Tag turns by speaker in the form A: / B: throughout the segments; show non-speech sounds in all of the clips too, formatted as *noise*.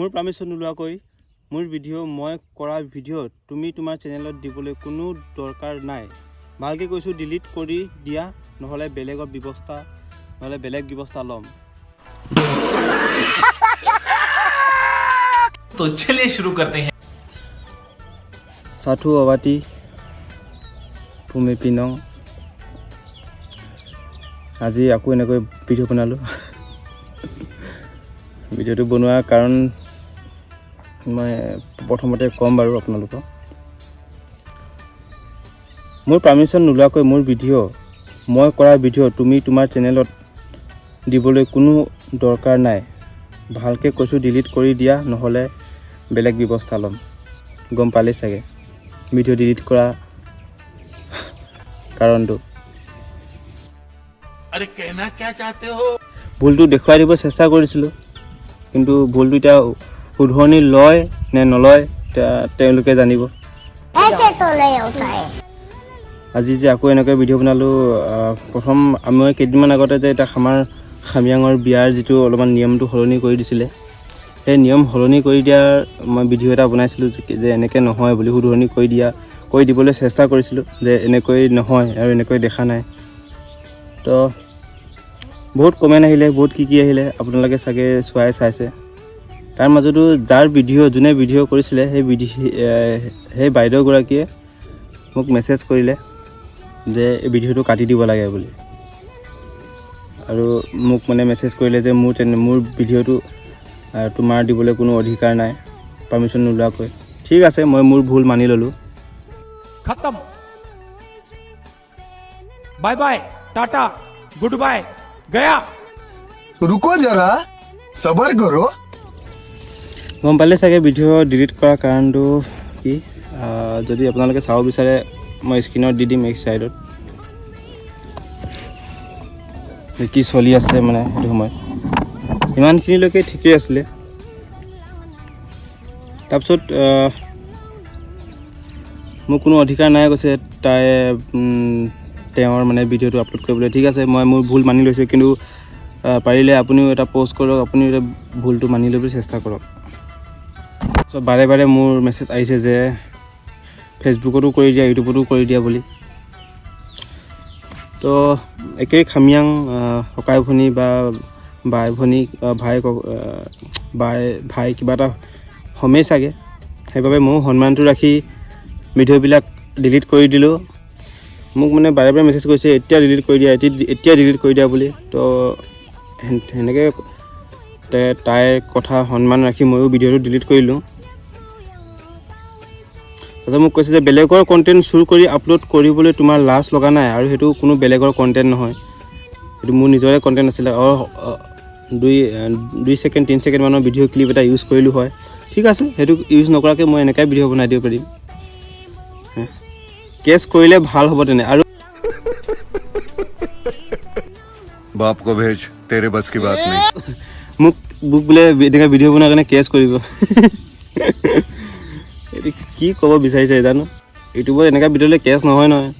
A: মোৰ পাৰ্মিশ্যন নোলোৱাকৈ মোৰ ভিডিঅ' মই কৰা ভিডিঅ'ত তুমি তোমাৰ চেনেলত দিবলৈ কোনো দৰকাৰ নাই। ভালকৈ কৈছোঁ ডিলিট কৰি দিয়া নহ'লে বেলেগৰ ব্যৱস্থা নহ'লে বেলেগ ব্যৱস্থা ল'ম।
B: তো চলিয়ে শুরু করতে
A: সাথু অবাতি ভূমি পিনং। আজি আকৌ এনেকৈ ভিডিঅ' বনালোঁ। *laughs* ভিডিঅ'টো বনোৱাৰ কাৰণ মই প্ৰথমতে ক'ম বাৰু আপোনালোকক। মোৰ পাৰ্মিশ্যন নোলোৱাকৈ মোৰ ভিডিঅ' মই কৰা ভিডিঅ' তুমি তোমাৰ চেনেলত দিবলৈ কোনো দৰকাৰ নাই। ভালকৈ কৈছোঁ ডিলিট কৰি দিয়া নহ'লে বেলেগ ব্যৱস্থা ল'ম। গম পালেই চাগে। ভিডিঅ' ডিলিট কৰা কাৰণটো। ভুলটো দেখুৱাই দিব চেষ্টা কৰিছিলোঁ। কিন্তু ভুলটো এতিয়া শুধৰণি লয় নে নলয় তেওঁলোকে জানিব। আজি যে আকৌ এনেকৈ ভিডিঅ' বনালোঁ প্ৰথম আমি কেইদিনমান আগতে যে এতিয়া আমাৰ খামিয়াঙৰ বিয়াৰ যিটো অলপমান নিয়মটো সলনি কৰি দিছিলে সেই নিয়ম সলনি কৰি দিয়াৰ মই ভিডিঅ' এটা বনাইছিলোঁ যে এনেকৈ নহয় বুলি শুধৰণি কৰি দিয়া কৰি দিবলৈ চেষ্টা কৰিছিলোঁ যে এনেকৈ নহয় আৰু এনেকৈ দেখা নাই। তো বহুত কমেণ্ট আহিলে বহুত কি কি আহিলে আপোনালোকে চাগে চোৱাই চাইছে। তাৰ মাজতো যাৰ ভিডিঅ' যোনে ভিডিঅ' কৰিছিলে সেই ভিডিঅ' সেই বাইদেউগৰাকীয়ে মোক মেছেজ কৰিলে যে এই ভিডিঅ'টো কাটি দিব লাগে বুলি। আৰু মোক মানে মেছেজ কৰিলে যে মোৰ তেনে মোৰ ভিডিঅ'টো তোমাৰ দিবলৈ কোনো অধিকাৰ নাই পাৰ্মিশ্যন নোলোৱাকৈ। ঠিক আছে মই মোৰ ভুল মানি ল'লোঁ।
C: খতম। Bye bye tata good bye Gaya.
D: ৰুকো জৰা সবর করো
A: গম পালে চাগে ভিডিঅ' ডিলিট কৰাৰ কাৰণটো কি? যদি আপোনালোকে চাব বিচাৰে, মই স্ক্ৰীণত দি দিম এক ছাইডত কি চলি আছে মানে সেইটো সময়ত ইমানখিনিলৈকে ঠিকেই আছিলে। তাৰপিছত মোৰ কোনো অধিকাৰ নাই, কৈছে তাই তেওঁৰ মানে ভিডিঅ'টো আপলোড কৰিবলৈ। ঠিক আছে, মই মোৰ ভুল মানি লৈছোঁ, কিন্তু পাৰিলে আপুনিও এটা প'ষ্ট কৰক, আপুনিও এটা ভুলটো মানি ল'বলৈ চেষ্টা কৰক। চ' বাৰে বাৰে মোৰ মেছেজ আহিছে যে ফেচবুকতো কৰি দিয়া ইউটিউবতো কৰি দিয়া বুলি। তো একেই খামিয়াং ককাই ভনী বা বাই ভনী ভাই বাই ভাই কিবা এটা হ'মেই চাগে। সেইবাবে ময়ো সন্মানটো ৰাখি ভিডিঅ'বিলাক ডিলিট কৰি দিলোঁ। মোক মানে বাৰে বাৰে মেছেজ কৰিছে এতিয়া ডিলিট কৰি দিয়া এতিয়া এতিয়া ডিলিট কৰি দিয়া বুলি। তো সেন- সেনেকৈ তাইৰ কথা সন্মান ৰাখি ময়ো ভিডিঅ'টো ডিলিট কৰিলোঁ। আচ্ছা মোক কৈছে যে বেলেগৰ কণ্টেণ্ট শ্বোৰ কৰি আপলোড কৰিবলৈ তোমাৰ লাজ লগা নাই আৰু সেইটো কোনো বেলেগৰ কণ্টেণ্ট নহয়। সেইটো মোৰ নিজৰে কণ্টেণ্ট আছিলে। অঁ দুই দুই ছেকেণ্ড তিনি ছেকেণ্ডমানৰ ভিডিঅ' ক্লিপ এটা ইউজ কৰিলোঁ হয়। ঠিক আছে সেইটো ইউজ নকৰাকৈ মই এনেকুৱাই ভিডিঅ' বনাই দিব পাৰিম। কেছ কৰিলে ভালো হ'ব তেনে। আৰু
E: বাপকো ভেজ তেৰে বাছ কি বাত নাই।
A: মোক মোক বোলে এনেকৈ ভিডিঅ' বনোৱাৰ কাৰণে কেছ কৰিব। কি ক'ব বিচাৰিছে জানো? ইউটিউবত এনেকুৱা ভিডিঅ'লৈ কেছ নহয় নহয়।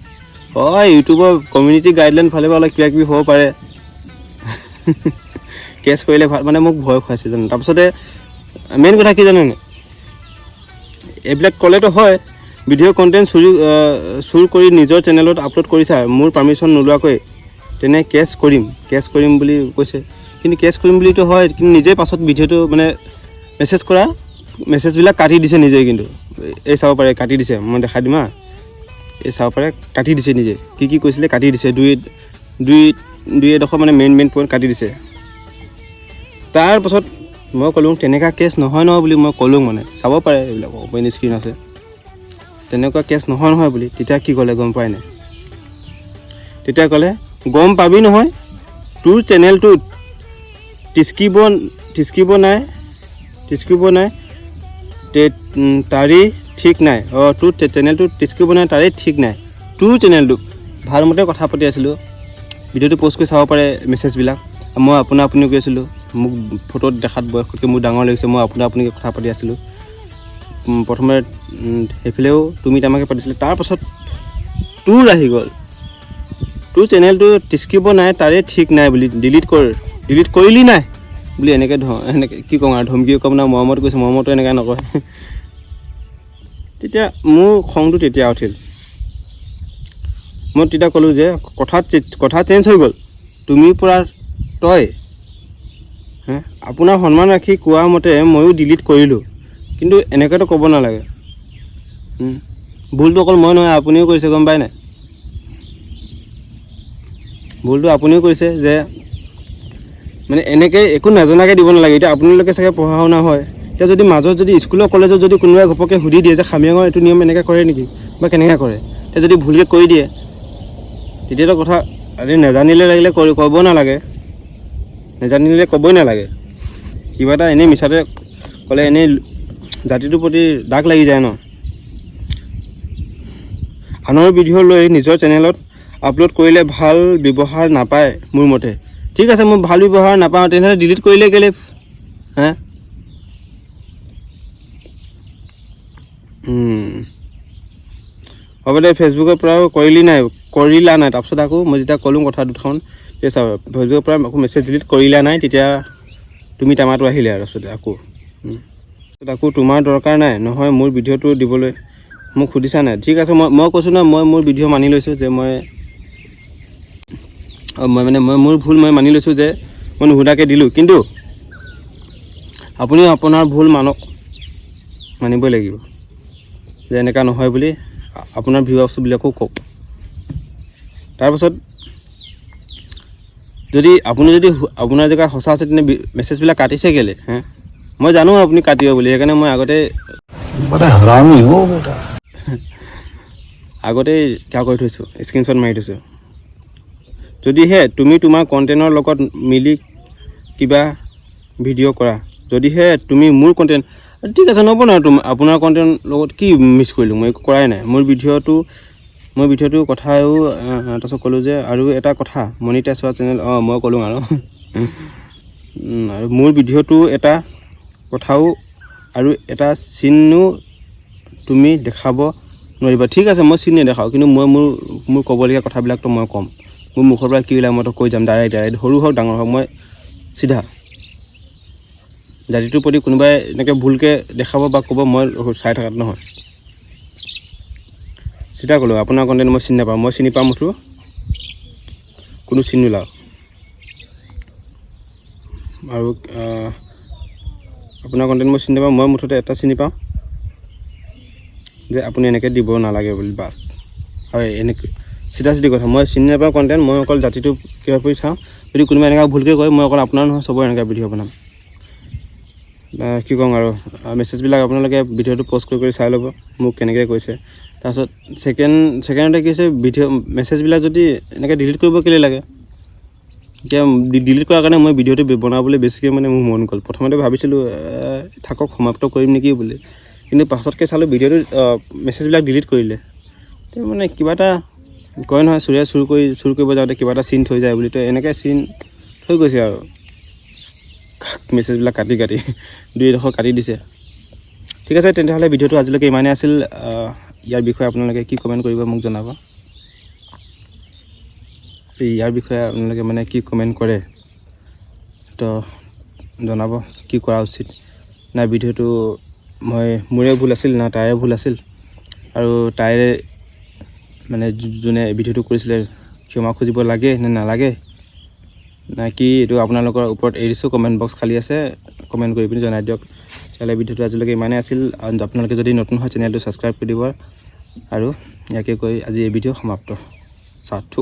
A: হয় ইউটিউবৰ কমিউনিটি গাইডলাইন ফালে পৰা অলপ কিবা কিবি হ'ব পাৰে। *laughs* কেছ কৰিলে ভালো মানে মোক ভয় খুৱাইছে জানো। তাৰপিছতে মেইন কথা কি জানেনে? এইবিলাক ক'লেতো হয় ভিডিঅ' কণ্টেণ্ট চুৰি চুৰ কৰি নিজৰ চেনেলত আপলোড কৰিছা মোৰ পাৰ্মিশ্যন নোলোৱাকৈ তেনে কেছ কৰিম কেছ কৰিম বুলি কৈছে। কিন্তু কেছ কৰিম বুলিতো হয়, কিন্তু নিজে পাছত ভিডিঅ'টো মানে মেছেজ কৰা মেছেজবিলাক কাটি দিছে নিজে কিন্তু। এই চাব পাৰে কাটি দিছে মই দেখাই দিম হা। এই চাব পাৰে কাটি দিছে নিজে। কি কি কৈছিলে কাটি দিছে। দুই দুই দুই এডোখৰ মানে মেইন মেইন পইণ্ট কাটি দিছে। তাৰপাছত মই ক'লোঁ তেনেকুৱা কেছ নহয় নহয় বুলি মই ক'লোঁ মানে। চাব পাৰে এইবিলাক অপেন স্ক্ৰীণ আছে। তেনেকুৱা কেছ নহয় নহয় বুলি। তেতিয়া কি ক'লে গম পাই নাই। তেতিয়া ক'লে গম পাবি নহয় তোৰ চেনেলটোত টিচকিব টিচকিব নাই টিচকিব নাই তাৰি ঠিক নাই। অঁ তোৰ চে- চেনেলটোত টিচকিব নাই তাৰে ঠিক নাই। তোৰ চেনেলটোক ভালমতে কথা পাতি আছিলোঁ। ভিডিঅ'টো প'ষ্ট কৰি চাব পাৰে মেছেজবিলাক মই আপোনা আপুনি কৈ আছিলোঁ মোক ফটোত দেখাত বয়সতকৈ মোৰ ডাঙৰ লাগিছে মই আপোনা আপুনিকৈ কথা পাতি আছিলোঁ। প্ৰথমে সেইফালেও তুমি তামাকে পাতিছিলে। তাৰপাছত তোৰ আহি গ'ল। তোৰ চেনেলটো টিচকিব নাই তাৰে ঠিক নাই বুলি ডিলিট কৰ ডিলিট কৰিলি নাই। বুলি এনেকৈ ধ এনেকৈ কি কওঁ আৰু, ধমকিও ক'ম না, মৰমত কৈছে, মৰমতো এনেকৈ নকয়। তেতিয়া মোৰ খংটো তেতিয়া উঠিল। মই তেতিয়া ক'লোঁ যে, কথা কথা চেঞ্জ হৈ গ'ল। তুমি পৰা তই। আপোনাৰ সন্মান ৰাখি কোৱা মতে ময়ো ডিলিট কৰিলোঁ। কিন্তু এনেকৈতো ক'ব নালাগে। ভুলটো অকল মই নহয়, আপুনিও কৰিছে, গম পাই নাই? ভুলটো আপুনিও কৰিছে যে মানে এনেকৈ একো নজনাকৈ দিব নালাগে। এতিয়া আপোনালোকে চাগে পঢ়া শুনা হয়। এতিয়া যদি মাজত যদি স্কুলৰ কলেজত যদি কোনোবাই ঘপককৈ সুধি দিয়ে যে, খামিয়াঙৰ এইটো নিয়ম এনেকৈ কৰে নেকি? বা কেনেকৈ কৰে? এতিয়া যদি ভুলকৈ কৰি দিয়ে, তেতিয়াতো কথা আজি নেজানিলে লাগিলে কৰি, ক'ব নালাগে। নেজানিলে ক'বই নালাগে। কিবা এটা এনেই মিছাতে ক'লে, এনেই জাতিটোৰ প্ৰতি দাগ লাগি যায় ন? আনৰ ভিডিঅ' লৈ নিজৰ চেনেলত আপলোড কৰিলে ভালো ব্যৱহাৰ নাপায় মোৰ মতে। ঠিক আছে মই ভাল ব্যৱহাৰ নাপাওঁ তেনেহ'লে ডিলিট কৰিলে কেলে হে। হ'ব দে ফেচবুকৰ পৰাও কৰিলি নাই কৰিলা নাই তাৰপিছত আকৌ মই যেতিয়া ক'লোঁ কথা তেতিয়া চাব ফেচবুকৰ পৰা আকৌ মেছেজ ডিলিট কৰিলা নাই তেতিয়া তুমি টেমাটো আহিলে আৰু তাৰপিছতে আকৌ। তাৰপিছত আকৌ তোমাৰ দৰকাৰ নাই নহয় মোৰ ভিডিঅ'টো দিবলৈ মোক সুধিছা নাই ঠিক আছে মই মই কৈছোঁ ন মই মোৰ ভিডিঅ' মানি লৈছোঁ যে মই মই মানে মই মোৰ ভুল মই মানি লৈছোঁ যে মই নুসুধাকৈ দিলোঁ। কিন্তু আপুনিও আপোনাৰ ভুল মানক মানিবই লাগিব। যে এনেকুৱা নহয় বুলি আপোনাৰ ভিউৱাৰ্ছবিলাকো কওক। তাৰপাছত যদি আপুনি যদি আপোনাৰ জেগা সঁচা আছে তেনে মেছেজবিলাক কাটিছে কেলে হে? মই জানো আপুনি কাটিব বুলি সেইকাৰণে মই আগতে
D: মানে
A: আগতেই সেৱা কৰি থৈছোঁ স্ক্ৰীণশ্বট মাৰি থৈছোঁ। যদিহে তুমি তোমাৰ কণ্টেণ্টৰ লগত মিলি কিবা ভিডিঅ' কৰা যদিহে তুমি মোৰ কণ্টেণ্ট ঠিক আছে নবনাও তুমি আপোনাৰ কণ্টেণ্ট লগত কি মিছ কৰিলোঁ মই একো কৰাই নাই। মোৰ ভিডিঅ'টো মই ভিডিঅ'টো কথাও তাৰপিছত ক'লোঁ যে আৰু এটা কথা মনিটাইজ হোৱা চেনেল অঁ মই ক'লোঁ আৰু। আৰু মোৰ ভিডিঅ'টো এটা কথাও আৰু এটা চিনো তুমি দেখাব নোৱাৰিবা। ঠিক আছে মই চিন নেদেখাওঁ কিন্তু মই মোৰ মোৰ ক'বলগীয়া কথাবিলাকতো মই ক'ম। মোৰ মুখৰ পৰা কি ওলাই মইতো কৈ যাম ডাইৰেক্ট ডাইৰেক্ট সৰু হওক ডাঙৰ হওক মই চিধা। জাতিটোৰ প্ৰতি কোনোবাই এনেকৈ ভুলকৈ দেখাব বা ক'ব মই চাই থকাত নহয়। চিধা ক'লোঁ আপোনাৰ কণ্টেণ্ট মই চিনি নাপাওঁ মই চিনি পাম মুঠো কোনো চিন নোলাওঁ আৰু আপোনাৰ কণ্টেণ্ট মই চিনি নাপাওঁ মই মুঠতে এটা চিনি পাওঁ। যে আপুনি এনেকৈ দিব নালাগে বুলি বাছ। হয় এনেকৈ চিধা চিধি কথা। মই চিনি নাপাওঁ কণ্টেণ্ট মই অকল জাতিটো কিবা কৰি চাওঁ। যদি কোনোবাই এনেকুৱা ভুলকৈ কয়, মই অকল আপোনাৰ নহয়, চবৰে এনেকৈ ভিডিঅ' বনাম। কি কওঁ আৰু মেছেজবিলাক আপোনালোকে ভিডিঅ'টো পষ্ট কৰি কৰি চাই ল'ব, মোক কেনেকৈ কৈছে। তাৰপাছত ছেকেণ্ড ছেকেণ্ডতে কি হৈছে ভিডিঅ' মেছেজবিলাক যদি এনেকৈ ডিলিট কৰিব কেলৈ লাগে? এতিয়া ডিলিট কৰাৰ কাৰণে মই ভিডিঅ'টো বনাবলৈ বেছিকৈ মানে মোৰ মন গ'ল। প্ৰথমতে ভাবিছিলোঁ থাকক, সমাপ্ত কৰিম নেকি বুলি। কিন্তু পাছতকৈ চালোঁ, ভিডিঅ'টো মেছেজবিলাক ডিলিট কৰিলে। মানে কিবা এটা কয় নহয় চোৰে চুৰ কৰি চুৰ কৰিব যাওঁতে কিবা এটা চিন থৈ যায় বুলি তো এনেকৈ চিন থৈ গৈছে আৰু। মেছেজবিলাক কাটি কাটি *laughs* দুই এডোখৰ কাটি দিছে। ঠিক আছে তেতিয়াহ'লে ভিডিঅ'টো আজিলৈকে ইমানেই আছিল। ইয়াৰ বিষয়ে আপোনালোকে কি কমেণ্ট কৰিব মোক জনাব। ইয়াৰ বিষয়ে আপোনালোকে মানে কি কমেণ্ট কৰে তো জনাব কি কৰা উচিত। না ভিডিঅ'টো মই মোৰে ভুল আছিল না তাইৰে ভুল আছিল। আৰু তাইৰে মানে যোনে ভিডিঅ'টো কৰিছিলে, ক্ষমা খুজিব লাগে নে নালাগে? নাকি এইটো আপোনালোকৰ ওপৰত এৰি দিছোঁ কমেণ্ট বক্স খালী আছে কমেণ্ট কৰি পিনি জনাই দিয়ক। তেতিয়াহ'লে ভিডিঅ'টো আজিলৈকে ইমানেই আছিল আপোনালোকে যদি নতুন হয়, চেনেলটো ছাবস্ক্ৰাইব কৰি দিব। আৰু ইয়াকে কৈ আজি এই ভিডিঅ' সমাপ্ত। সাধু।